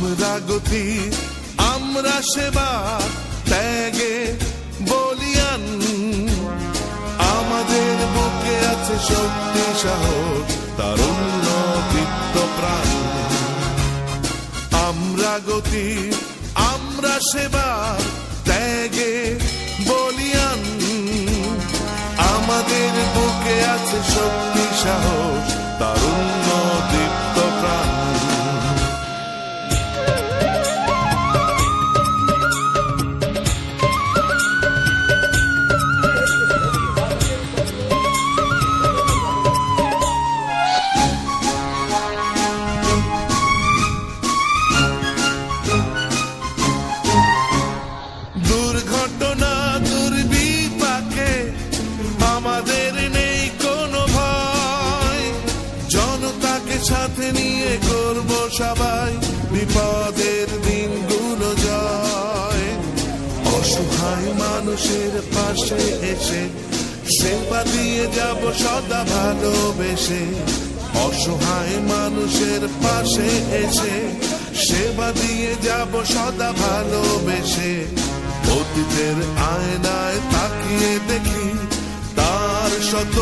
গতি, আমরা সেবা, ত্যাগে বলিয়ান। আমাদের বুকে আছে শক্তি, সাহস, তারুণ্য, দীপ্ত প্রাণ। আমরা গতি, আমরা সেবা, ত্যাগে বলিয়ান। আমাদের বুকে আছে শক্তি, সাহস, তারুণ্য সাথে নিয়ে করব সবাই। বিপদের দিনগুলো জয় অসহায় মানুষের পাশে এসে সেবা দিয়ে যাব সদা ভালোবেসে। অসহায় মানুষের পাশে এসে সেবা দিয়ে যাব সদা ভালোবেসে। অতীতের আয়নায় তাকিয়ে দেখি তার শত